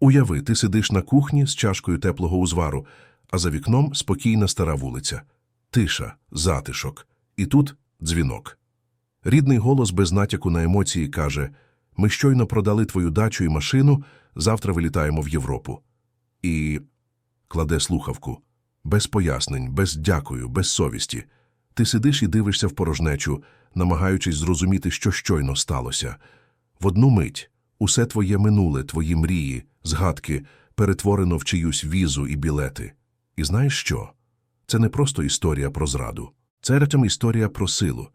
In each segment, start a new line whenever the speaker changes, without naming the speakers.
Уяви, ти сидиш на кухні з чашкою теплого узвару, а за вікном спокійна стара вулиця. Тиша, затишок. І тут дзвінок. Рідний голос без натяку на емоції каже «Ми щойно продали твою дачу і машину, завтра вилітаємо в Європу». І кладе слухавку. Без пояснень, без дякую, без совісті. Ти сидиш і дивишся в порожнечу, намагаючись зрозуміти, що щойно сталося. В одну мить усе твоє минуле, твої мрії, згадки перетворено в чиюсь візу і білети. І знаєш що? Це не просто історія про зраду. Це речем історія про силу.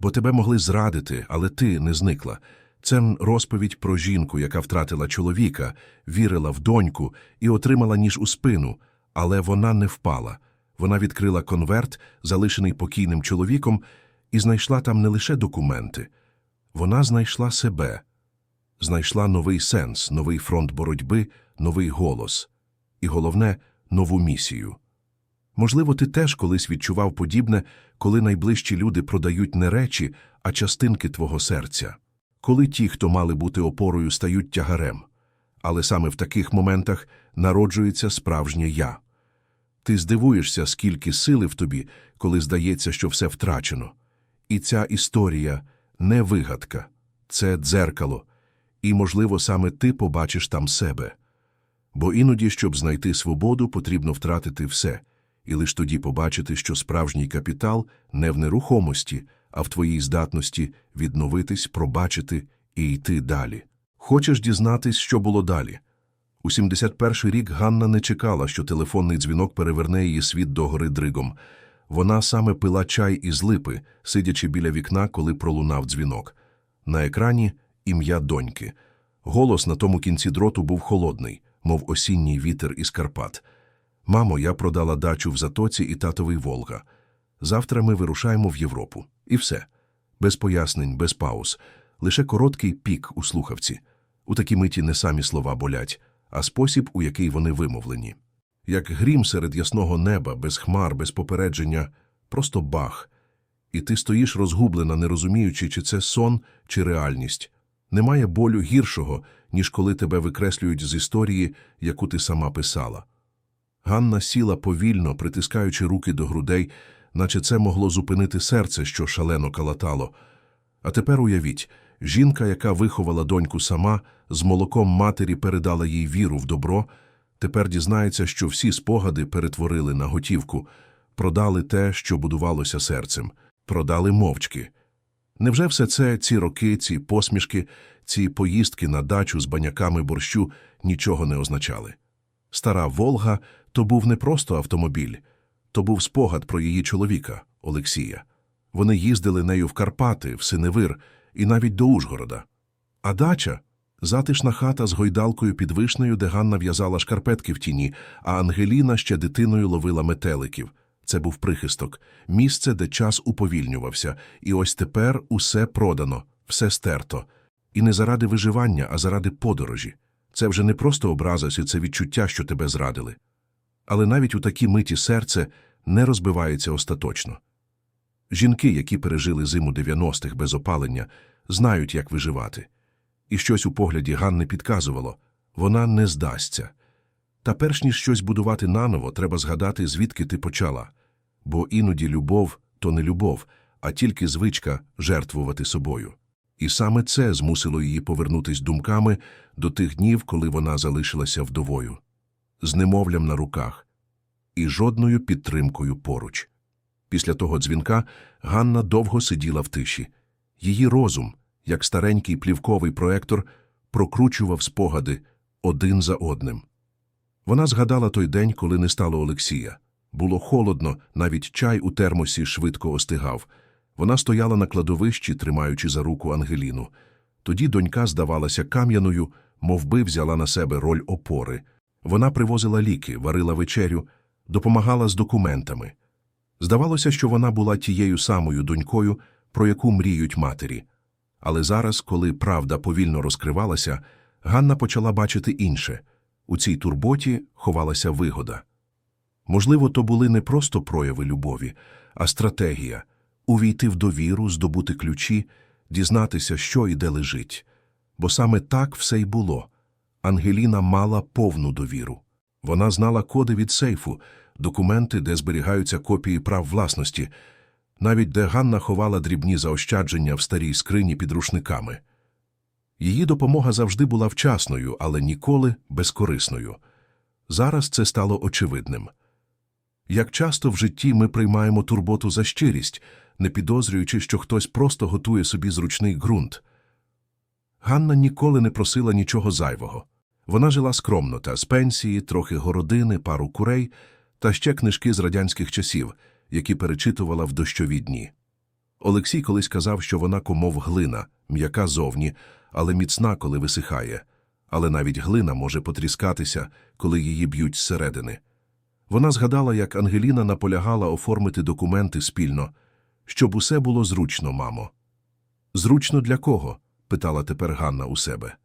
Бо тебе могли зрадити, але ти не зникла. Це розповідь про жінку, яка втратила чоловіка, вірила в доньку і отримала ніж у спину, але вона не впала. Вона відкрила конверт, залишений покійним чоловіком, і знайшла там не лише документи. Вона знайшла себе, знайшла новий сенс, новий фронт боротьби, новий голос. І головне нову місію. Можливо, ти теж колись відчував подібне, коли найближчі люди продають не речі, а частинки твого серця. Коли ті, хто мали бути опорою, стають тягарем. Але саме в таких моментах народжується справжнє я. Ти здивуєшся, скільки сили в тобі, коли здається, що все втрачено. І ця історія не вигадка, це дзеркало, і, можливо, саме ти побачиш там себе. Бо іноді, щоб знайти свободу, потрібно втратити все, і лиш тоді побачити, що справжній капітал не в нерухомості, а в твоїй здатності відновитись, пробачити і йти далі. Хочеш дізнатись, що було далі? У 71-й рік Ганна не чекала, що телефонний дзвінок переверне її світ догори дригом. Вона саме пила чай із липи, сидячи біля вікна, коли пролунав дзвінок. На екрані ім'я доньки. Голос на тому кінці дроту був холодний, мов осінній вітер із Карпат. Мамо, я продала дачу в Затоці і татовий Волга. Завтра ми вирушаємо в Європу. І все. Без пояснень, без пауз. Лише короткий пік у слухавці. У такій миті не самі слова болять, а спосіб, у який вони вимовлені. Як грім серед ясного неба, без хмар, без попередження, просто бах. І ти стоїш розгублена, не розуміючи, чи це сон, чи реальність. Немає болю гіршого, ніж коли тебе викреслюють з історії, яку ти сама писала. Ганна сіла повільно, притискаючи руки до грудей, наче це могло зупинити серце, що шалено калатало. А тепер уявіть, жінка, яка виховала доньку сама, з молоком матері передала їй віру в добро, тепер дізнається, що всі спогади перетворили на готівку, продали те, що будувалося серцем, продали мовчки. Невже все це, ці роки, ці посмішки, ці поїздки на дачу з баняками борщу нічого не означали? Стара Волга то був не просто автомобіль, то був спогад про її чоловіка, Олексія. Вони їздили нею в Карпати, в Синевир і навіть до Ужгорода. А дача затишна хата з гойдалкою під вишнею, де Ганна в'язала шкарпетки в тіні, а Ангеліна ще дитиною ловила метеликів. Це був прихисток, місце, де час уповільнювався, і ось тепер усе продано, все стерто. І не заради виживання, а заради подорожі. Це вже не просто образа, це відчуття, що тебе зрадили. Але навіть у такій миті серце не розбивається остаточно. Жінки, які пережили зиму 90-х без опалення, знають, як виживати. І щось у погляді Ганни підказувало вона не здасться. Та перш ніж щось будувати наново, треба згадати, звідки ти почала. Бо іноді любов то не любов, а тільки звичка жертвувати собою. І саме це змусило її повернутись думками до тих днів, коли вона залишилася вдовою, з немовлям на руках і жодною підтримкою поруч. Після того дзвінка Ганна довго сиділа в тиші. Її розум, як старенький плівковий проектор, прокручував спогади один за одним. Вона згадала той день, коли не стало Олексія. Було холодно, навіть чай у термосі швидко остигав. Вона стояла на кладовищі, тримаючи за руку Ангеліну. Тоді донька здавалася кам'яною, мов би взяла на себе роль опори. Вона привозила ліки, варила вечерю, допомагала з документами. Здавалося, що вона була тією самою донькою, про яку мріють матері. Але зараз, коли правда повільно розкривалася, Ганна почала бачити інше. У цій турботі ховалася вигода. Можливо, то були не просто прояви любові, а стратегія увійти в довіру, здобути ключі, дізнатися, що і де лежить. Бо саме так все й було. Ангеліна мала повну довіру. Вона знала коди від сейфу, документи, де зберігаються копії прав власності, навіть де Ганна ховала дрібні заощадження в старій скрині під рушниками. Її допомога завжди була вчасною, але ніколи безкорисною. Зараз це стало очевидним. Як часто в житті ми приймаємо турботу за щирість, не підозрюючи, що хтось просто готує собі зручний ґрунт. Ганна ніколи не просила нічого зайвого. Вона жила скромно та з пенсії, трохи городини, пару курей та ще книжки з радянських часів, які перечитувала в дощові дні. Олексій колись казав, що вона комов глина, м'яка зовні, але міцна, коли висихає. Але навіть глина може потріскатися, коли її б'ють зсередини. Вона згадала, як Ангеліна наполягала оформити документи спільно, щоб усе було зручно, мамо. Зручно для кого? питала тепер Ганна у себе.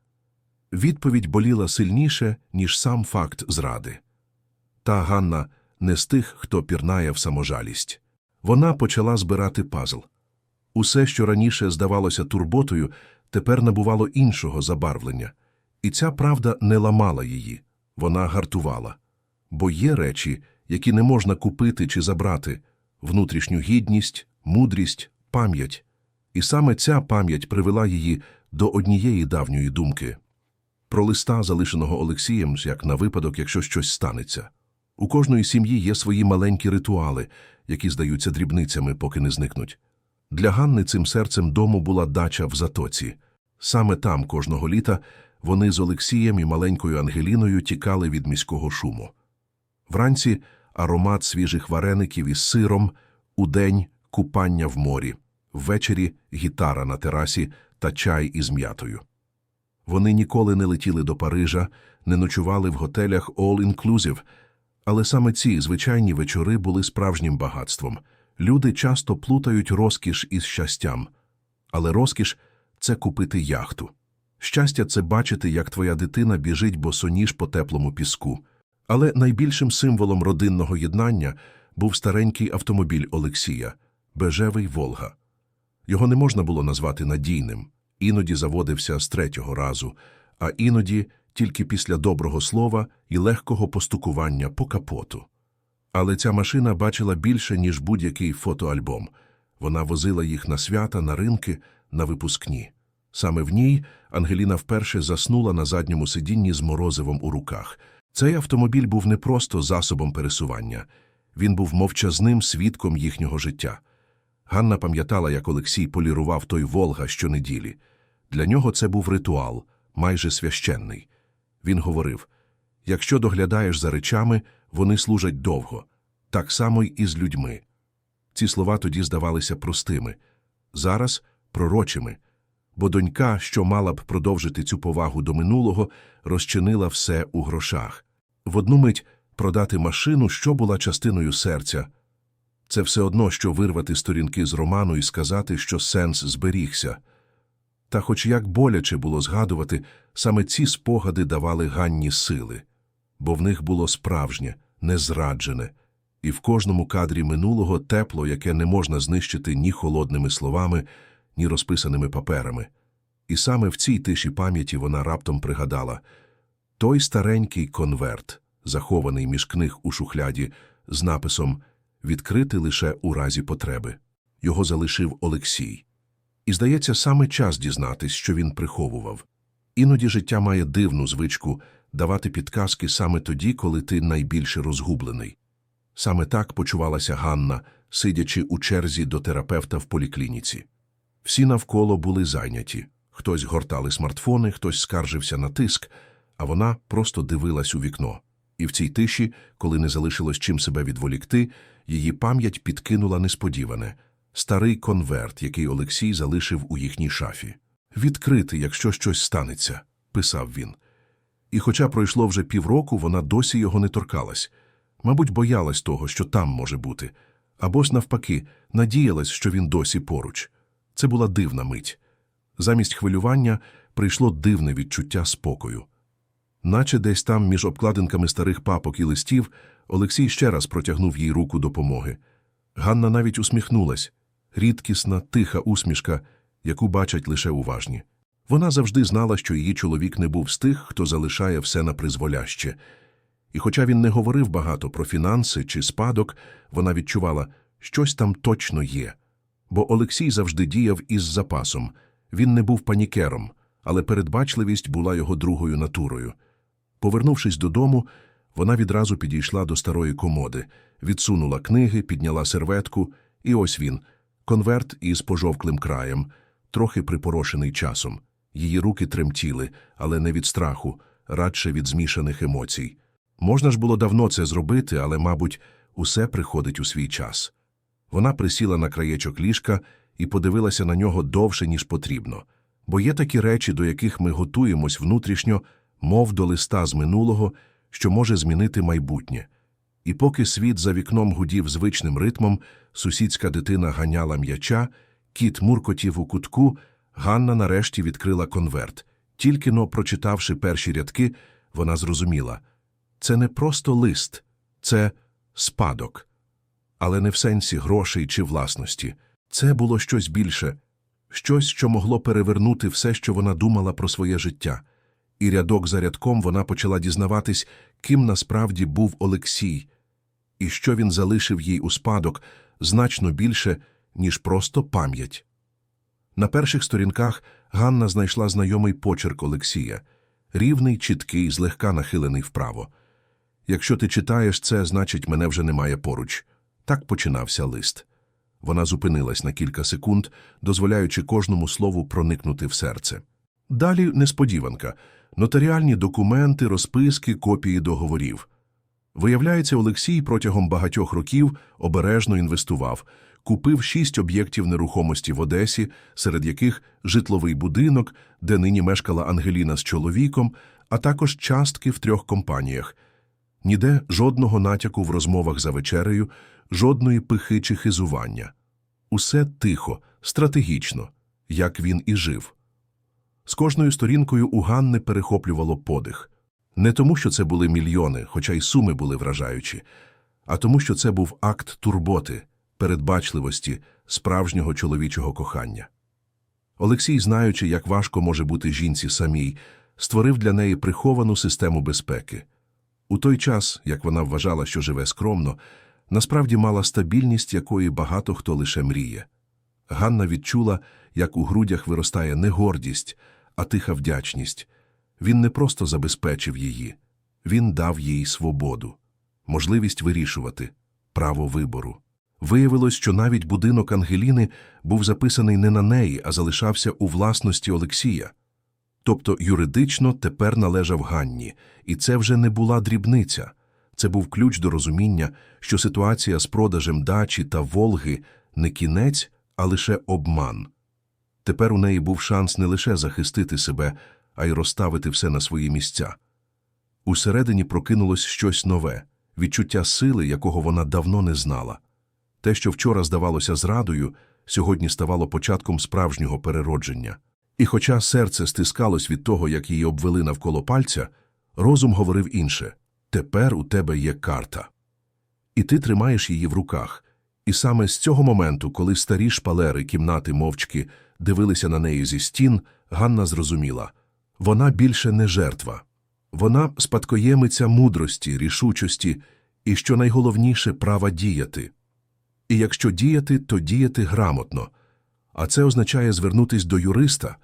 Відповідь боліла сильніше, ніж сам факт зради. Та Ганна не з тих, хто пірнає в саможалість. Вона почала збирати пазл. Усе, що раніше здавалося турботою, тепер набувало іншого забарвлення. І ця правда не ламала її, вона гартувала. Бо є речі, які не можна купити чи забрати внутрішню гідність, мудрість, пам'ять. І саме ця пам'ять привела її до однієї давньої думки про листа, залишеного Олексієм, як на випадок, якщо щось станеться. У кожної сім'ї є свої маленькі ритуали, які здаються дрібницями, поки не зникнуть. Для Ганни цим серцем дому була дача в Затоці. Саме там кожного літа вони з Олексієм і маленькою Ангеліною тікали від міського шуму. Вранці аромат свіжих вареників із сиром, удень купання в морі, ввечері гітара на терасі та чай із м'ятою. Вони ніколи не летіли до Парижа, не ночували в готелях all-inclusive, але саме ці звичайні вечори були справжнім багатством. Люди часто плутають розкіш із щастям. Але розкіш – це купити яхту. Щастя – це бачити, як твоя дитина біжить босоніж по теплому піску. Але найбільшим символом родинного єднання був старенький автомобіль Олексія – бежевий «Волга». Його не можна було назвати надійним. Іноді заводився з третього разу, а іноді тільки після доброго слова і легкого постукування по капоту. Але ця машина бачила більше, ніж будь-який фотоальбом. Вона возила їх на свята, на ринки, на випускні. Саме в ній Ангеліна вперше заснула на задньому сидінні з морозивом у руках. Цей автомобіль був не просто засобом пересування, він був мовчазним свідком їхнього життя. Ганна пам'ятала, як Олексій полірував той Волга щонеділі. Для нього це був ритуал, майже священний. Він говорив якщо доглядаєш за речами, вони служать довго, так само й з людьми. Ці слова тоді здавалися простими, зараз пророчими, бо донька, що мала б продовжити цю повагу до минулого, розчинила все у грошах. В одну мить продати машину, що була частиною серця. Це все одно, що вирвати сторінки з роману і сказати, що сенс зберігся. Та хоч як боляче було згадувати, саме ці спогади давали Ганні сили, бо в них було справжнє, незраджене, і в кожному кадрі минулого тепло, яке не можна знищити ні холодними словами, ні розписаними паперами. І саме в цій тиші пам'яті вона раптом пригадала той старенький конверт, захований між книг у шухляді, з написом «Відкрити лише у разі потреби. Його залишив Олексій. І, здається, саме час дізнатись, що він приховував. Іноді життя має дивну звичку давати підказки саме тоді, коли ти найбільше розгублений. Саме так почувалася Ганна, сидячи у черзі до терапевта в поліклініці. Всі навколо були зайняті. Хтось гортали смартфони, хтось скаржився на тиск, а вона просто дивилась у вікно. І в цій тиші, коли не залишилось чим себе відволікти, її пам'ять підкинула несподіване старий конверт, який Олексій залишив у їхній шафі. Відкрити, якщо щось станеться, писав він. І хоча пройшло вже півроку, вона досі його не торкалась. Мабуть, боялась того, що там може бути, або ж, навпаки, надіялась, що він досі поруч. Це була дивна мить. Замість хвилювання прийшло дивне відчуття спокою. Наче десь там, між обкладинками старих папок і листів, Олексій ще раз протягнув їй руку допомоги. Ганна навіть усміхнулась рідкісна, тиха усмішка, яку бачать лише уважні. Вона завжди знала, що її чоловік не був з тих, хто залишає все на призволяще. І хоча він не говорив багато про фінанси чи спадок, вона відчувала, щось там точно є. Бо Олексій завжди діяв із запасом. Він не був панікером, але передбачливість була його другою натурою. Повернувшись додому, вона відразу підійшла до старої комоди, відсунула книги, підняла серветку, і ось він — конверт із пожовклим краєм, трохи припорошений часом. Її руки тремтіли, але не від страху, радше від змішаних емоцій. Можна ж було давно це зробити, але, мабуть, усе приходить у свій час. Вона присіла на краєчок ліжка і подивилася на нього довше, ніж потрібно. Бо є такі речі, до яких ми готуємось внутрішньо, мов до листа з минулого, що може змінити майбутнє. І поки світ за вікном гудів звичним ритмом, сусідська дитина ганяла м'яча, кіт муркотів у кутку, Ганна нарешті відкрила конверт. Тільки но, прочитавши перші рядки, вона зрозуміла — це не просто лист, це спадок. Але не в сенсі грошей чи власності. Це було щось більше, щось, що могло перевернути все, що вона думала про своє життя. І рядок за рядком вона почала дізнаватись, ким насправді був Олексій, і що він залишив їй у спадок значно більше, ніж просто пам'ять. На перших сторінках Ганна знайшла знайомий почерк Олексія, рівний, чіткий, злегка нахилений вправо. Якщо ти читаєш це, значить, мене вже немає поруч. Так починався лист. Вона зупинилась на кілька секунд, дозволяючи кожному слову проникнути в серце. Далі несподіванка – нотаріальні документи, розписки, копії договорів. Виявляється, Олексій протягом багатьох років обережно інвестував, купив шість об'єктів нерухомості в Одесі, серед яких житловий будинок, де нині мешкала Ангеліна з чоловіком, а також частки в трьох компаніях. Ніде жодного натяку в розмовах за вечерею, жодної пихи чи хизування. Усе тихо, стратегічно, як він і жив. З кожною сторінкою у Ганни перехоплювало подих. Не тому, що це були мільйони, хоча й суми були вражаючі, а тому, що це був акт турботи, передбачливості, справжнього чоловічого кохання. Олексій, знаючи, як важко може бути жінці самій, створив для неї приховану систему безпеки. У той час, як вона вважала, що живе скромно, насправді мала стабільність, якої багато хто лише мріє. Ганна відчула, як у грудях виростає не гордість, а тиха вдячність. Він не просто забезпечив її, він дав їй свободу, можливість вирішувати, право вибору. Виявилось, що навіть будинок Ангеліни був записаний не на неї, а залишався у власності Олексія. Тобто юридично тепер належав Ганні, і це вже не була дрібниця. Це був ключ до розуміння, що ситуація з продажем дачі та Волги не кінець, а лише обман. Тепер у неї був шанс не лише захистити себе, а й розставити все на свої місця. Усередині прокинулось щось нове, відчуття сили, якого вона давно не знала. Те, що вчора здавалося зрадою, сьогодні ставало початком справжнього переродження. І хоча серце стискалось від того, як її обвели навколо пальця, розум говорив інше тепер у тебе є карта. І ти тримаєш її в руках. І саме з цього моменту, коли старі шпалери кімнати мовчки дивилися на неї зі стін, Ганна зрозуміла вона більше не жертва. Вона спадкоємиця мудрості, рішучості і, що найголовніше, права діяти. І якщо діяти, то діяти грамотно. А це означає звернутись до юриста,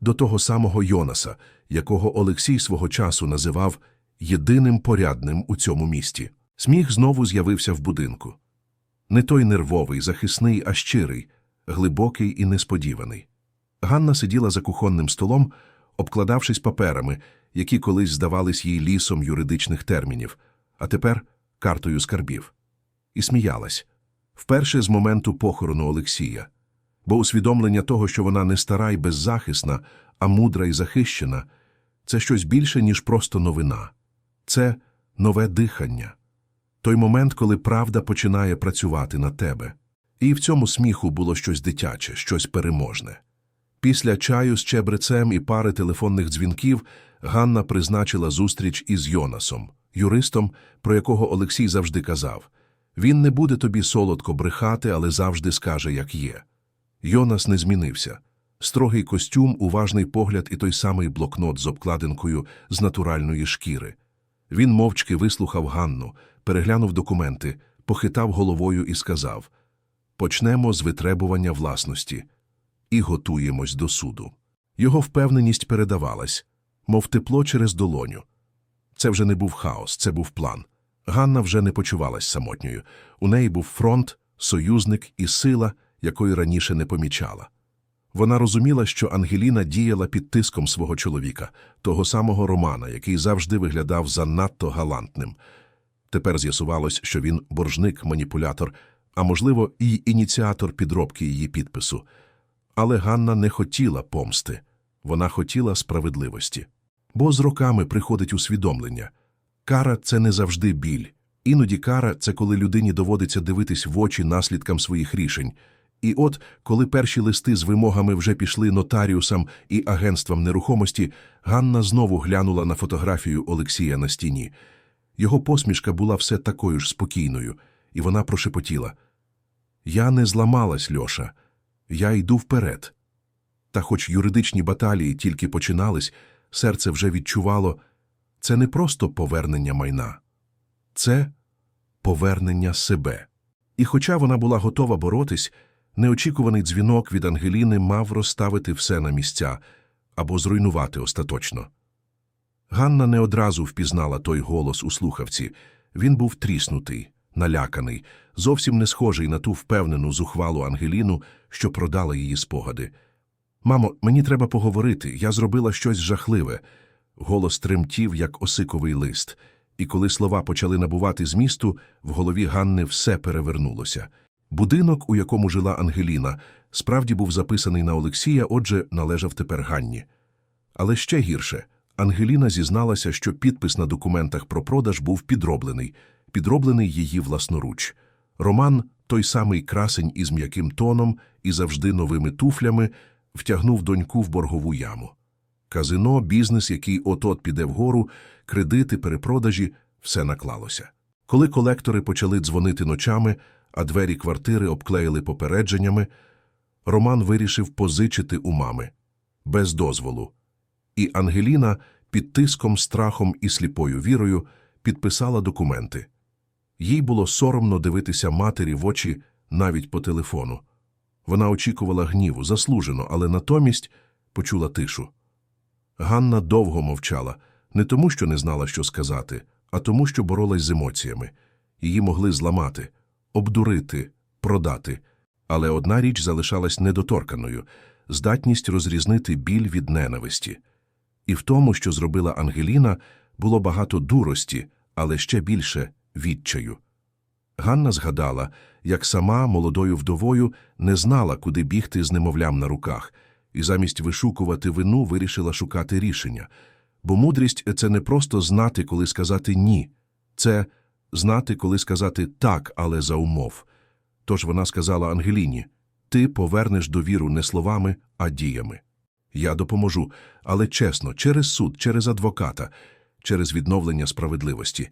до того самого Йонаса, якого Олексій свого часу називав єдиним порядним у цьому місті. Сміх знову з'явився в будинку. Не той нервовий, захисний, а щирий, глибокий і несподіваний. Ганна сиділа за кухонним столом, обкладавшись паперами, які колись здавались їй лісом юридичних термінів, а тепер картою скарбів. І сміялась. Вперше з моменту похорону Олексія. Бо усвідомлення того, що вона не стара й беззахисна, а мудра й захищена, це щось більше, ніж просто новина. Це нове дихання. Той момент, коли правда починає працювати на тебе. І в цьому сміху було щось дитяче, щось переможне. Після чаю з чебрецем і пари телефонних дзвінків Ганна призначила зустріч із Йонасом, юристом, про якого Олексій завжди казав він не буде тобі солодко брехати, але завжди скаже, як є. Йонас не змінився. Строгий костюм, уважний погляд і той самий блокнот з обкладинкою з натуральної шкіри. Він мовчки вислухав Ганну, переглянув документи, похитав головою і сказав «Почнемо з витребування власності і готуємось до суду». Його впевненість передавалась, мов тепло через долоню. Це вже не був хаос, це був план. Ганна вже не почувалась самотньою. У неї був фронт, союзник і сила, якої раніше не помічала. Вона розуміла, що Ангеліна діяла під тиском свого чоловіка, того самого Романа, який завжди виглядав занадто галантним. Тепер з'ясувалось, що він боржник, маніпулятор, а можливо, і ініціатор підробки її підпису. Але Ганна не хотіла помсти, вона хотіла справедливості. Бо з роками приходить усвідомлення. Кара це не завжди біль. Іноді кара це коли людині доводиться дивитись в очі наслідкам своїх рішень. І от, коли перші листи з вимогами вже пішли нотаріусам і агентствам нерухомості, Ганна знову глянула на фотографію Олексія на стіні. Його посмішка була все такою ж спокійною, і вона прошепотіла. Я не зламалась, Льоша. Я йду вперед. Та хоч юридичні баталії тільки починались, серце вже відчувало це не просто повернення майна, це повернення себе. І хоча вона була готова боротись, неочікуваний дзвінок від Ангеліни мав розставити все на місця або зруйнувати остаточно. Ганна не одразу впізнала той голос у слухавці. Він був тріснутий, наляканий, зовсім не схожий на ту впевнену зухвалу Ангеліну, що продала її спогади. Мамо, мені треба поговорити, я зробила щось жахливе. Голос тремтів, як осиковий лист, і коли слова почали набувати змісту, в голові Ганни все перевернулося. Будинок, у якому жила Ангеліна, справді був записаний на Олексія, отже, належав тепер Ганні. Але ще гірше, Ангеліна зізналася, що підпис на документах про продаж був підроблений, підроблений її власноруч. Роман, той самий красень із м'яким тоном і завжди новими туфлями, втягнув доньку в боргову яму. Казино, бізнес, який от-от піде вгору, кредити, перепродажі – все наклалося. Коли колектори почали дзвонити ночами, а двері квартири обклеїли попередженнями, Роман вирішив позичити у мами. Без дозволу. І Ангеліна під тиском, страхом і сліпою вірою підписала документи. Їй було соромно дивитися матері в очі навіть по телефону. Вона очікувала гніву, заслужено, але натомість почула тишу. Ганна довго мовчала, не тому, що не знала, що сказати, а тому, що боролась з емоціями. Її могли зламати, обдурити, продати. Але одна річ залишалась недоторканою – здатність розрізнити біль від ненависті. І в тому, що зробила Ангеліна, було багато дурості, але ще більше відчаю. Ганна згадала, як сама, молодою вдовою, не знала, куди бігти з немовлям на руках, і замість вишукувати вину вирішила шукати рішення. Бо мудрість – це не просто знати, коли сказати «ні», це знати, коли сказати «так», але за умов. Тож вона сказала Ангеліні, «Ти повернеш довіру не словами, а діями». Я допоможу, але чесно, через суд, через адвоката, через відновлення справедливості.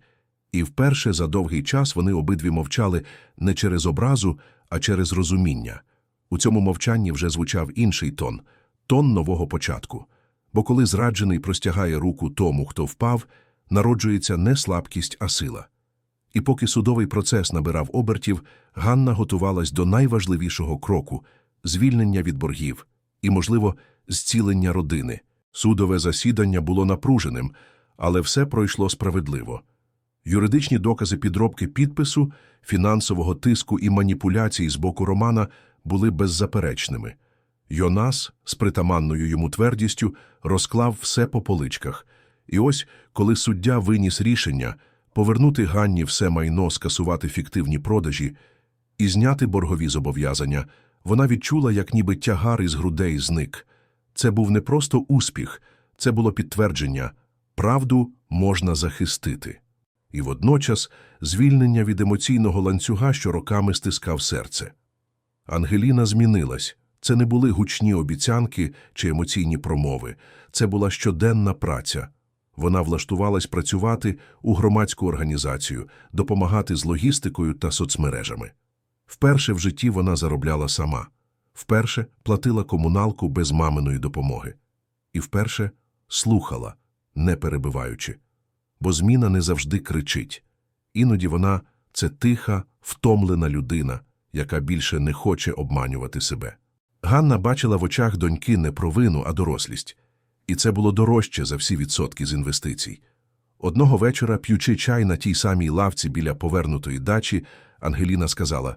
І вперше за довгий час вони обидві мовчали не через образу, а через розуміння. У цьому мовчанні вже звучав інший тон – тон нового початку. Бо коли зраджений простягає руку тому, хто впав, народжується не слабкість, а сила. І поки судовий процес набирав обертів, Ганна готувалась до найважливішого кроку – звільнення від боргів і, можливо, зцілення родини. Судове засідання було напруженим, але все пройшло справедливо. Юридичні докази підробки підпису, фінансового тиску і маніпуляцій з боку Романа були беззаперечними. Йонас, з притаманною йому твердістю, розклав все по поличках. І ось, коли суддя виніс рішення повернути Ганні все майно, скасувати фіктивні продажі і зняти боргові зобов'язання, вона відчула, як ніби тягар із грудей зник. Це був не просто успіх, це було підтвердження – правду можна захистити. І водночас звільнення від емоційного ланцюга, що роками стискав серце. Ангеліна змінилась. Це не були гучні обіцянки чи емоційні промови. Це була щоденна праця. Вона влаштувалась працювати у громадську організацію, допомагати з логістикою та соцмережами. Вперше в житті вона заробляла сама. вперше платила комуналку без маминої допомоги. І вперше слухала, не перебиваючи. Бо зміна не завжди кричить. Іноді вона – це тиха, втомлена людина, яка більше не хоче обманювати себе. Ганна бачила в очах доньки не провину, а дорослість. І це було дорожче за всі відсотки з інвестицій. Одного вечора, п'ючи чай на тій самій лавці біля повернутої дачі, Ангеліна сказала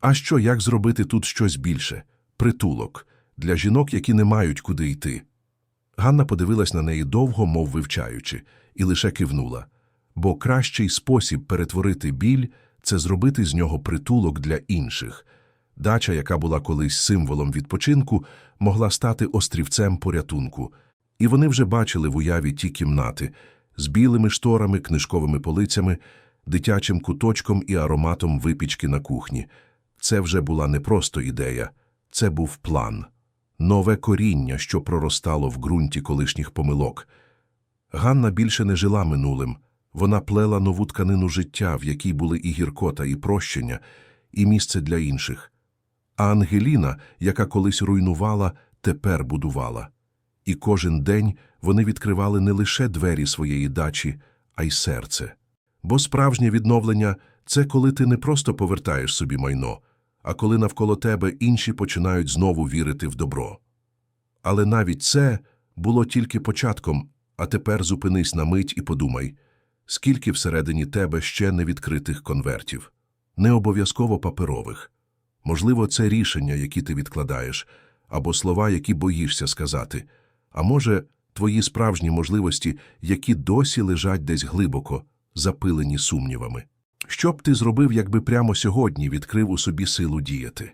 «А що, як зробити тут щось більше? Притулок. Для жінок, які не мають куди йти». Ганна подивилась на неї довго, мов вивчаючи, і лише кивнула. Бо кращий спосіб перетворити біль – це зробити з нього притулок для інших. Дача, яка була колись символом відпочинку, могла стати острівцем порятунку. І вони вже бачили в уяві ті кімнати з білими шторами, книжковими полицями, дитячим куточком і ароматом випічки на кухні. Це вже була не просто ідея, це був план. Нове коріння, що проростало в ґрунті колишніх помилок. Ганна більше не жила минулим. Вона плела нову тканину життя, в якій були і гіркота, і прощення, і місце для інших. А Ангеліна, яка колись руйнувала, тепер будувала. І кожен день вони відкривали не лише двері своєї дачі, а й серце. Бо справжнє відновлення – це коли ти не просто повертаєш собі майно, а коли навколо тебе інші починають знову вірити в добро. Але навіть це було тільки початком, а тепер зупинись на мить і подумай, скільки всередині тебе ще невідкритих конвертів, не обов'язково паперових. Можливо, це рішення, які ти відкладаєш, або слова, які боїшся сказати, а може, твої справжні можливості, які досі лежать десь глибоко, запилені сумнівами. Що б ти зробив, якби прямо сьогодні відкрив у собі силу діяти?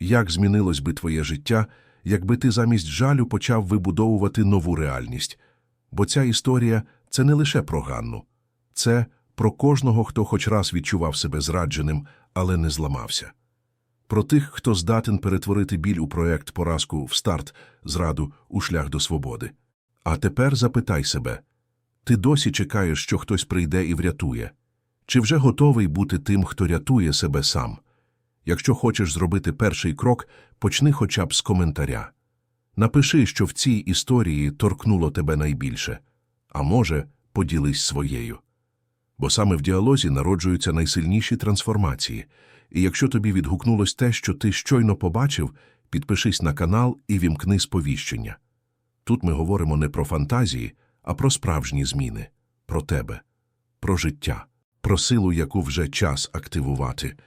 Як змінилось би твоє життя, якби ти замість жалю почав вибудовувати нову реальність? Бо ця історія – це не лише про Ганну. Це про кожного, хто хоч раз відчував себе зрадженим, але не зламався. Про тих, хто здатен перетворити біль у проект поразку в старт, зраду у шлях до свободи. А тепер запитай себе ти досі чекаєш, що хтось прийде і врятує? Чи вже готовий бути тим, хто рятує себе сам? Якщо хочеш зробити перший крок, почни хоча б з коментаря. Напиши, що в цій історії торкнуло тебе найбільше, а може, поділись своєю. Бо саме в діалозі народжуються найсильніші трансформації. І якщо тобі відгукнулось те, що ти щойно побачив, підпишись на канал і вімкни сповіщення. Тут ми говоримо не про фантазії, а про справжні зміни, про тебе, про життя, про силу, яку вже час активувати –